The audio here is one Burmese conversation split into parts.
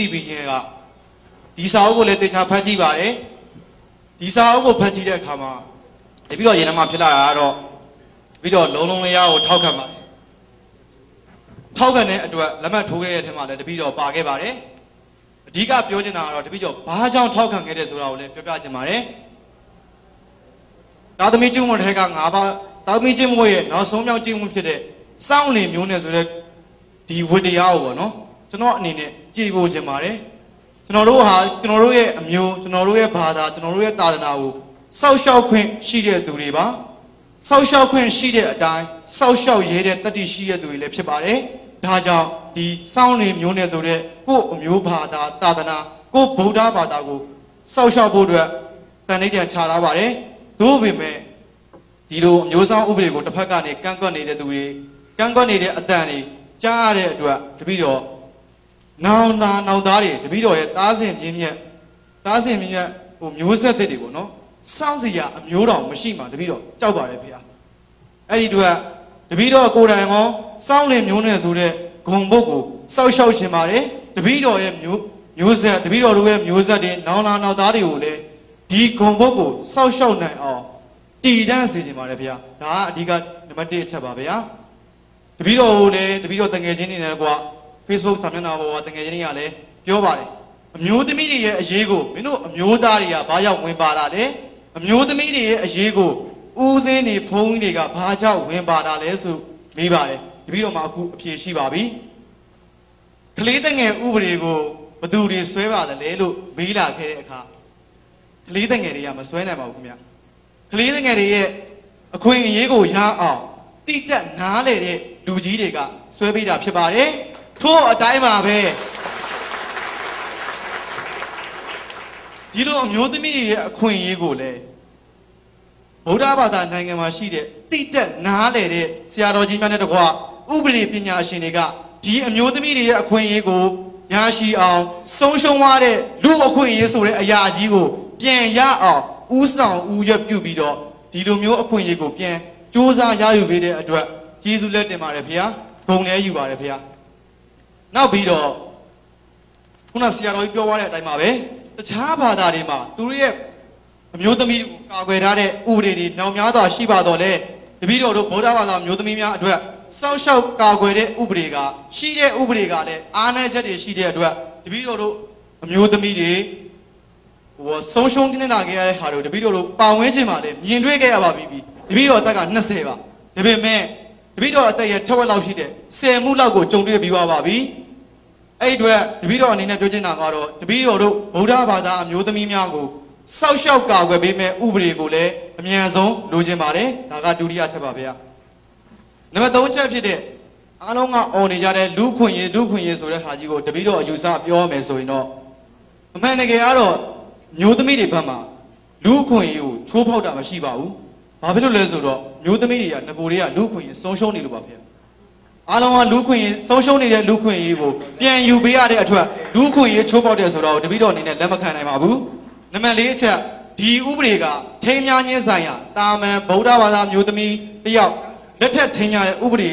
သိပြီးရင်ကဒီစာအုပ်ကိုလည်းတေချာဖတ်ကြည့်ပါတယ်ဒီစာအုပ်ကိုဖတ်ကြည့်တဲ့အခါမှာတပြီးတော့ရင်ထဲမှာဖြစ်လာတာကတော့ပြီးတော့လုံးလုံးလေးရကိုထောက်ခံပါတယ်ထောက်ခံတဲ့အတွက်လက်မှတ်ထိုးခဲ့တဲ့အထက်မှာလည်းတပြီးတော့ပါခဲ့ပါတယ်အဓိကပြောချင်တာကတော့တပြီးတော့ဘာကြောင့်ထောက်ခံခဲ့တယ်ဆိုတာကိုလည်းပြောပြချင်ပါတယ်သာသမီကျုံမထဲက၅ပါးသာသမီကျုံမရဲ့နောက်ဆုံးမြောက်ကျုံမဖြစ်တဲ့စောင့်လင်မျိုးနယ်ဆိုတဲ့ဒီဝတ္တရားကိုပေါ့နော် ကျွန်တော်အနေနဲ့ကြည်ဖို့ချင်ပါတယ်ကျွန်တော်တို့ဟာကျွန်တော်တို့ရဲ့အမျိုးကျွန်တော်တို့ရဲ့ဘာသာကျွန်တော်တို့ရဲ့သာသနာကိုစောက်ရှောက်ခွင့်ရှိတဲ့သူတွေပါစောက်ရှောက်ခွင့်ရှိတဲ့အတိုင်းစောက်ရှောက်ရဲတဲ့တတ္တိရှိတဲ့သူတွေလည်းဖြစ်ပါတယ်ဒါကြောင့်ဒီစောင့်လင်မျိုးနယ်ဆိုတဲ့ကိုယ့်အမျိုးဘာသာသာသနာကိုယ့်ဗုဒ္ဓဘာသာကိုစောက်ရှောက်ဖို့အတွက်တန်ဋိဌာန်ချထားပါတယ်သို့ပေမဲ့ဒီလိုအမျိုးဆောင်ဥပဒေကိုတစ်ဖက်ကနေကန့်ကွက်နေတဲ့သူတွေကန့်ကွက်နေတဲ့အတန်တွေကြားရတဲ့အတွက်တပိတော့ နောင်သားနောင်သားတွေတပိတော့ရဲ့သားစဉ်မြင်းမြတ်သားစဉ်မြင်းမြတ်ဟိုမျိုးဆက်သစ်တွေပေါ့နော်စောင့်စီရအမျိုးတော်မရှိမှတပိတော့ကြောက်ပါတယ်ဖေ။အဲ့ဒီအတွက်တပိတော့ကိုယ်တိုင်ကောစောင့်လင်မျိုးနဲ့ဆိုတဲ့ဂုံဘုတ်ကိုစောက်ရှောက်ရှင်ပါတယ်တပိတော့ရဲ့မျိုးမျိုးဆက်တပိတော့တို့ရဲ့မျိုးဆက်တွေနောင်လာနောင်သားတွေကိုလည်းဒီဂုံဘုတ်ကိုစောက်ရှောက်နိုင်အောင်တည်တံ့စေခြင်းပါတယ်ဗျာဒါကအဓိကနံပါတ်1အချက်ပါဗျာတပီတော်ကိုလည်းတပီတော်တငယ်ချင်းတွေနဲ့ကွာ Facebook စာမျက်နှာပေါ်မှာတငယ်ချင်းတွေကလည်းပြောပါတယ်အမျိုးသမီးတွေရဲ့အရေးကိုမင်းတို့အမျိုးသားတွေကဘာကြောင့်ဝင်ပါတာလဲအမျိုးသမီးတွေရဲ့အရေးကိုဦးစင်းတွေဖုံးတွေကဘာကြောင့်ဝင်ပါတာလဲဆိုမေးပါတယ်တပီတော်မှာအခုအဖြေရှိပါပြီကလေးတငယ်ဥပဒေကိုဘသူတွေဆွဲပါတယ်လဲလို့မေးလာခဲ့တဲ့အခါကလေးတငယ်တွေကမဆွဲနိုင်ပါဘူးခင်ဗျာကလေးငယ်တွေရဲ့အခွင့်အရေးကိုရအောင်တိတက်နားလေတဲ့လူကြီးတွေကဆွဲပေးတာဖြစ်ပါတယ် ထို့အတိုင်းပါပဲဒီလိုအမျိုးသမီးတွေရဲ့အခွင့်အရေးကိုလည်းဗုဒ္ဓဘာသာနိုင်ငံမှာရှိတဲ့တိတက်နားလေတဲ့ဆရာတော်ကြီးများနဲ့တကွာဥပဒေပညာရှင်တွေကဒီအမျိုးသမီးတွေရဲ့အခွင့်အရေးကိုရရှိအောင်ဆုံးရှုံးသွားတဲ့လူအခွင့်အရေးဆိုတဲ့အရာကြီးကိုပြန်ရအောင်ဥဆောင်ဥရွက်ပြုတ်ပြီးတော့ဒီလိုမျိုးအခွင့်အရေးကိုပြန်စူးစမ်းရယူပေးတဲ့အတွက်ကျေးဇူးလက်တင်ပါတယ်ဖေဟာဂုဏ်လည်းယူပါတယ်ဖေဟာ နောက်ပြီးတော့ခုနဆရာတော်ကြီးပြောသွားတဲ့အတိုင်းပါပဲတခြားဘာသာတွေမှာသူတို့ရဲ့အမျိုးသမီးကိုကာကွယ်ထားတဲ့ဥပဒေတွေနောင်များစွာရှိပါတော့လေတပည့်တော်တို့ဗုဒ္ဓဘာသာမျိုးသမီးများအတွက်စောင့်ရှောက်ကာကွယ်တဲ့ဥပဒေကရှိတဲ့ဥပဒေကလည်းအားနည်းချက်တွေရှိတဲ့အတွက်တပည့်တော်တို့အမျိုးသမီးတွေဟိုဆုံးရှုံးနေတာခဲ့ရတဲ့ဟာတို့တပည့်တော်တို့ပါဝင်ခြင်းမှာလည်းမြင်တွေ့ခဲ့ရပါပြီတပည့်တော်အသက်က20ပါဒါပေမဲ့တပည့်တော်အသက်ရဲ့ထက်ဝက်လောက်ရှိတဲ့10မှုလောက်ကိုကြုံတွေ့ပြီးသွားပါပြီ အဲ့ဒီအတွက်တပည့်တော်အနေနဲ့ပြောချင်တာကတော့တပည့်တော်တို့ဗုဒ္ဓဘာသာအမျိုးသမီးများကိုစောက်ရှောက်ကာကွယ်ပေးမဲ့ဥပဒေကိုလည်းအမြန်ဆုံးလိုချင်ပါတယ်ဒါကဒုတိယချက်ပါဗျာနံပါတ်3ချက်ဖြစ်တဲ့အားလုံးကအော်နေကြတဲ့လူခွင့်ရေးလူခွင့်ရေးဆိုတဲ့ဟာကြီးကိုတပည့်တော်အယူဆပြောရမယ်ဆိုရင်တော့အမှန်တကယ်ကတော့မျိုးသမီးတွေဘက်မှာလူခွင့်ရေးကိုချိုးဖောက်တာမရှိပါဘူး။ဘာဖြစ်လို့လဲဆိုတော့မျိုးသမီးတွေကငကိုတွေကလူခွင့်ရေးဆုံးရှုံးနေလို့ပါဗျာ။ အားလုံးကလူခွင့်ရေးဆုံးရှုံးနေတဲ့လူခွင့်ရေးကိုပြန်ယူပေးရတဲ့အတွက်လူခွင့်ရေးချိုးဖောက်တယ်ဆိုတော့တပည့်တော်အနေနဲ့လက်မခံနိုင်ပါဘူး။နံပါတ်၄အချက်ဒီဥပဒေကထိမ်းများခြင်းဆိုင်ရာတာမန်ဗုဒ္ဓဘာသာမျိုးသမီးတယောက်လက်ထက်ထိမ်းများတဲ့ဥပဒေ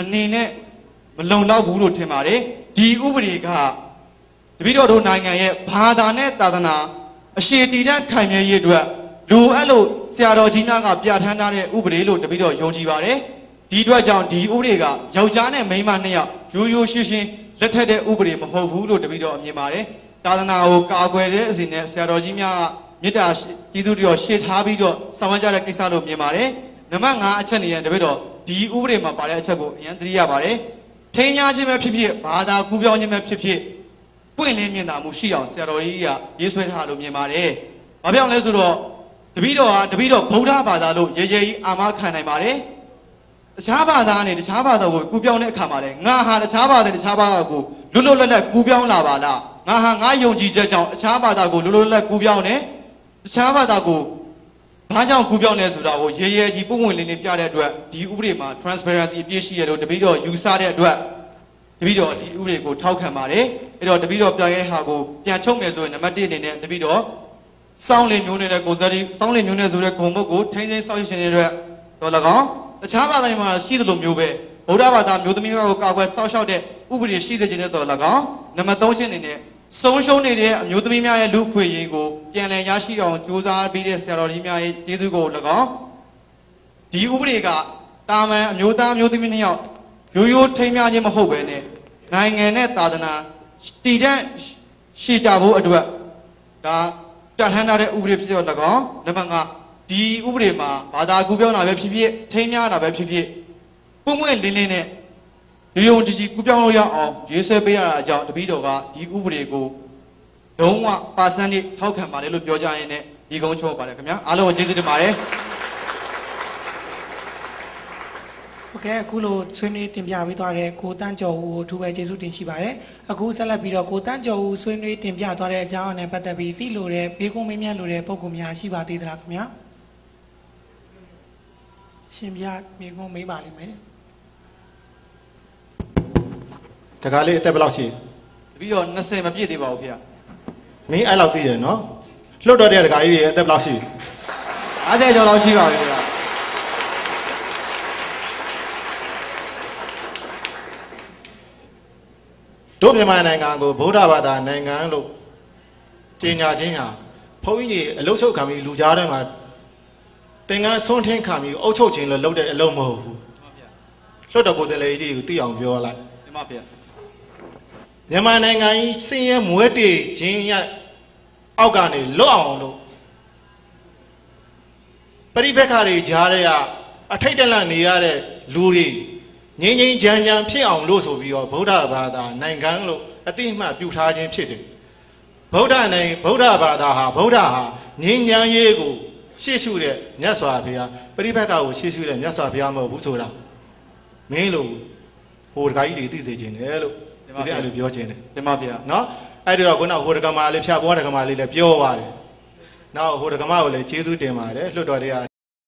အနေနဲ့မလုံလောက်ဘူးလို့ထင်ပါတယ်။ဒီဥပဒေကတပည့်တော်တို့နိုင်ငံရဲ့ဘာသာနဲ့သာသနာအရှိတည်တဲ့ခိုင်မြဲရေးအတွက်လိုအပ်လို့ဆရာတော်ကြီးများကပြဋ္ဌာန်းထားတဲ့ဥပဒေလို့တပည့်တော်ယုံကြည်ပါတယ် ဒီအတွက်ကြောင့်ဒီဥပဒေကယောက်ျားနဲ့မိန်းမနှစ်ယောက်ရိုးရိုးရှင်းရှင်းလက်ထက်တဲ့ဥပဒေမဟုတ်ဘူးလို့တပည့်တော်အမြင်ပါတယ်သာသနာကိုကာကွယ်တဲ့အစီနဲ့ဆရာတော်ကြီးများကမေတ္တာကျေးဇူးတော်ရှေ့ထားပြီးတော့ဆောင်ရွက်ကြတဲ့ကိစ္စလို့မြင်ပါတယ်နံပါတ်5အချက်နေရင်တပည့်တော်ဒီဥပဒေမှာပါတဲ့အချက်ကိုအရင်သတိရပါတယ်ထိန်းညာခြင်းပဲဖြစ်ဖြစ်ဘာသာကူးပြောင်းခြင်းပဲဖြစ်ဖြစ်ပွင့်လင်းမြင်သာမှုရှိအောင်ဆရာတော်ကြီးကရေးဆွဲထားလို့မြင်ပါတယ်။ဘာပြောင်းလဲဆိုတော့တပည့်တော်ဟာတပည့်တော်ဗုဒ္ဓဘာသာလို့ရေရေကြီးအာမခံနိုင်ပါတယ်။ တခြားဘာသာနဲ့တခြားဘာသာကိုကူးပြောင်းတဲ့အခါမှာလေငါဟာတခြားဘာသာတခြားဘာသာကိုလွတ်လွတ်လပ်လပ်ကူးပြောင်းလာပါလား။ငါဟာငါယုံကြည်ချက်ကြောင့်တခြားဘာသာကိုလွတ်လွတ်လပ်လပ်ကူးပြောင်းတယ်။တခြားဘာသာကိုဘာကြောင့်ကူးပြောင်းလဲဆိုတာကိုရေရေကြီးပုံဝင်လင်းလင်းပြတဲ့အတွက်ဒီဥပဒေမှာ transparency အပြည့်ရှိရလို့တပည့်တော်ယူဆတဲ့အတွက်တပည့်တော်ဒီဥပဒေကိုထောက်ခံပါတယ်အဲ့တော့တပည့်တော်ပြန်ရဲဟာကိုပြန်ချုပ်မယ်ဆိုရင်နံပါတ်1အနေနဲ့တပည့်တော်စောင်းလင်မျိုးနေတဲ့ကိုယ်စားတိစောင်းလင်မျိုးနေဆိုတဲ့ဂုံဘုတ်ကိုထိန်းသိမ်းစောင့်ရှင်းနေတဲ့တော့၎င်း တခြားဘာသာတွေမှာရှိသလိုမျိုးပဲဗုဒ္ဓဘာသာမျိုးသမီးများကိုကာကွယ်စောင့်ရှောက်တဲ့ဥပဒေရှိစေခြင်းတဲ့တော့၎င်းနံပါတ်3ချင်းအနေနဲ့ဆုံးရှုံးနေတဲ့အမျိုးသမီးများရဲ့လူခွေရေးကိုပြန်လည်ရရှိအောင်ကြိုးစားပေးတဲ့ဆရာတော်ကြီးများရဲ့ကျေးဇူးကို၎င်းဒီဥပဒေကတာမန်အမျိုးသားအမျိုးသမီးနှစ်ယောက်ရိုးရိုးထိမ်းများခြင်းမဟုတ်ပဲနဲ့နိုင်ငံနဲ့သာသနာတည်တဲ့ရှေ့ကြဖို့အတွက်ဒါပြဋ္ဌာန်းထားတဲ့ဥပဒေဖြစ်တော့၎င်းနံပါတ်5 ဒီဥပဒေမှာဘာသာကူပြောင်းတာပဲဖြစ်ဖြစ်ထိမ်းများတာပဲဖြစ်ဖြစ်ပုံမှန်လင်းလင်းနဲ့ရုံရုံကြည်ကြည်ကူပြောင်းလို့ရအောင်ရေးဆွဲပေးရတာအကြောင်းတပည့်တော်ကဒီဥပဒေကိုလုံးဝပါစန်နဲ့ထောက်ခံပါတယ်လို့ပြောကြရင်လည်းဒီကုန်းချောပါတယ်ခင်ဗျာအားလုံးကိုကျေးဇူးတင်ပါတယ်ဟုတ်ကဲ့အခုလိုဆွေးနွေးတင်ပြပေးသွားတဲ့ကိုတန်းကျော်ဦးကိုအထူးပဲကျေးဇူးတင်ရှိပါတယ်အခုဆက်လက်ပြီးတော့ကိုတန်းကျော်ဦးဆွေးနွေးတင်ပြသွားတဲ့အကြောင်းအရာနဲ့ပတ်သက်ပြီးသိလို့တဲ့ဘေးကုန်းမင်းမြတ်လို့တဲ့ပုံကူများရှိပါသေးသလားခင်ဗျာအ ရှင်ပြဘေးကုန်းမေးပါလိမ့်မယ်တကားလေးအသက်ဘယ်လောက်ရှိတပည့်တော်20မပြည့်သေးပါဘူးဖေ။မင်းအဲ့လောက်သိတယ်နော်လွတ်တော့တဲ့တကားကြီးတွေအသက်ဘယ်လောက်ရှိ50ကျော်လောက်ရှိပါပြီဗျာတို့မြန်မာနိုင်ငံကိုဗုဒ္ဓဘာသာနိုင်ငံလို့ကြေညာခြင်းဟာဘုန်းကြီးတွေအလုဆုပ်ခံပြီးလူကြားထဲမှာ သင်္ကန်းဆွန်းထင်းခံပြီးအုပ်ချုပ်ခြင်းလို့လုပ်တဲ့အလုပ်မဟုတ်ဘူးဟုတ်ဗျာလွတ်တော်ကိုယ်စားလှယ်ကြီးတွေကိုသိအောင်ပြောလိုက်ဒီမှာဖေ။မြန်မာနိုင်ငံကြီးစင်ရဲမွဲတေခြင်းရအောက်ကနေလွတ်အောင်လို့ပရိပက္ခတွေကြားထဲကအထိတ်တလန့်နေရတဲ့လူတွေငြိမ်းငြိမ်းချမ်းချမ်းဖြစ်အောင်လို့ဆိုပြီးတော့ဗုဒ္ဓဘာသာနိုင်ငံလို့အတိအမှတ်ပြုထားခြင်းဖြစ်တယ်ဗုဒ္ဓနိုင်ဗုဒ္ဓဘာသာဟာဗုဒ္ဓဟာငြိမ်းချမ်းရေးကို ရှေ့ရှုတဲ့မြတ်စွာဘုရားပရိပက္ခကိုရှေ့ရှုတဲ့မြတ်စွာဘုရားမဟုတ်ဘူးဆိုတာမင်းလို့ဟိုတခါကြီးတွေသိစေခြင်းတယ်လို့ဒီအဲ့လိုပြောခြင်းတယ်ဒီမှာဖေ။နော်အဲ့ဒီတော့ခုနဟိုဒကမာလေးဖြတ်ပေါ်ဒကမာလေးလည်းပြောပါတယ်နောက်ဟိုဒကမာကိုလည်းကျေးဇူးတင်ပါတယ်လွတ်တော်တွေက